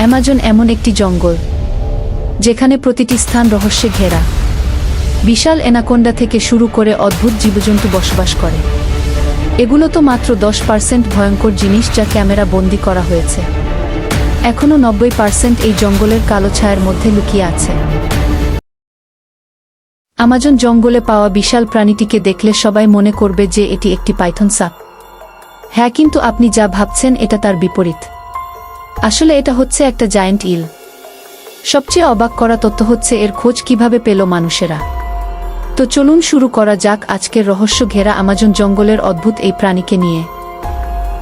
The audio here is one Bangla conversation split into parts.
অ্যামাজন এমন একটি জঙ্গল, যেখানে প্রতিটি স্থান রহস্যে ঘেরা। বিশাল এনাকোন্ডা থেকে শুরু করে অদ্ভুত জীবজন্তু বসবাস করে। এগুলো তো মাত্র দশ পার্সেন্ট ভয়ঙ্কর জিনিস যা ক্যামেরা বন্দি করা হয়েছে। এখনও নব্বই পার্সেন্ট এই জঙ্গলের কালো ছায়ার মধ্যে লুকিয়ে আছে। আমাজন জঙ্গলে পাওয়া বিশাল প্রাণীটিকে দেখলে সবাই মনে করবে যে এটি একটি পাইথন সাপ। হ্যাঁ কিন্তু আপনি যা ভাবছেন এটা তার বিপরীত। আসলে এটা হচ্ছে একটা জায়ান্ট ইল সবচেয়ে অবাক করা তথ্য হচ্ছে এর খোঁজ কীভাবে পেল মানুষেরা। তো চলুন শুরু করা যাক আজকের রহস্য ঘেরা আমাজন জঙ্গলের অদ্ভুত এই প্রাণীকে নিয়ে।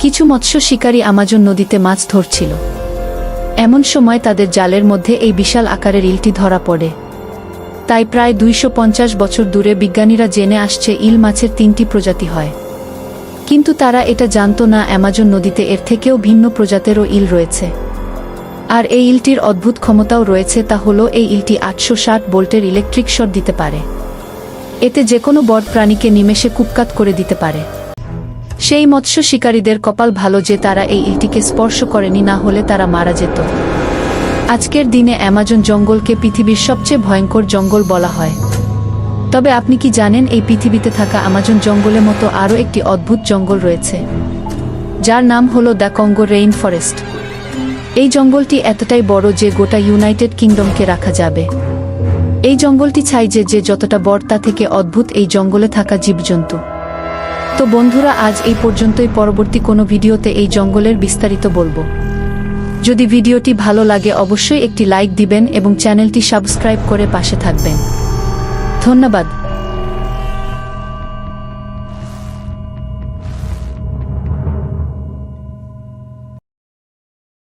কিছু মৎস্য শিকারী আমাজন নদীতে মাছ ধরছিল। এমন সময় তাদের জালের মধ্যে এই বিশাল আকারের ইলটি ধরা পড়ে। তাই প্রায় দুইশো পঞ্চাশ বছর দূরে বিজ্ঞানীরা জেনে আসছে ইল মাছের তিনটি প্রজাতি হয়। কিন্তু তারা এটা জানত না, অ্যামাজন নদীতে এর থেকেও ভিন্ন প্রজাতেরও ইল রয়েছে। আর এই ইলটির অদ্ভুত ক্ষমতাও রয়েছে তা হলো এই ইলটি আটশো ষাট বোল্টের ইলেকট্রিক শট দিতে পারে। এতে যে কোনো বড় প্রাণীকে নিমেষে কুপকাত করে দিতে পারে। সেই মৎস্য শিকারীদের কপাল ভালো যে তারা এই ইলটিকে স্পর্শ করেনি, না হলে তারা মারা যেত। আজকের দিনে অ্যামাজন জঙ্গলকে পৃথিবীর সবচেয়ে ভয়ঙ্কর জঙ্গল বলা হয়। তবে আপনি কি জানেন, এই পৃথিবীতে থাকা আমাজন জঙ্গলের মতো আরও একটি অদ্ভুত জঙ্গল রয়েছে, যার নাম হলো দ্য কঙ্গো রেইন ফরেস্ট। এই জঙ্গলটি এতটাই বড় যে গোটা ইউনাইটেড কিংডমকে রাখা যাবে। এই জঙ্গলটি চাই যে যে যতটা বড় তা থেকে অদ্ভুত এই জঙ্গলে থাকা জীবজন্তু। তো বন্ধুরা, আজ এই পর্যন্তই। পরবর্তী কোনো ভিডিওতে এই জঙ্গলের বিস্তারিত বলব। যদি ভিডিওটি ভালো লাগে, অবশ্যই একটি লাইক দিবেন এবং চ্যানেলটি সাবস্ক্রাইব করে পাশে থাকবেন। ধন্যবাদ।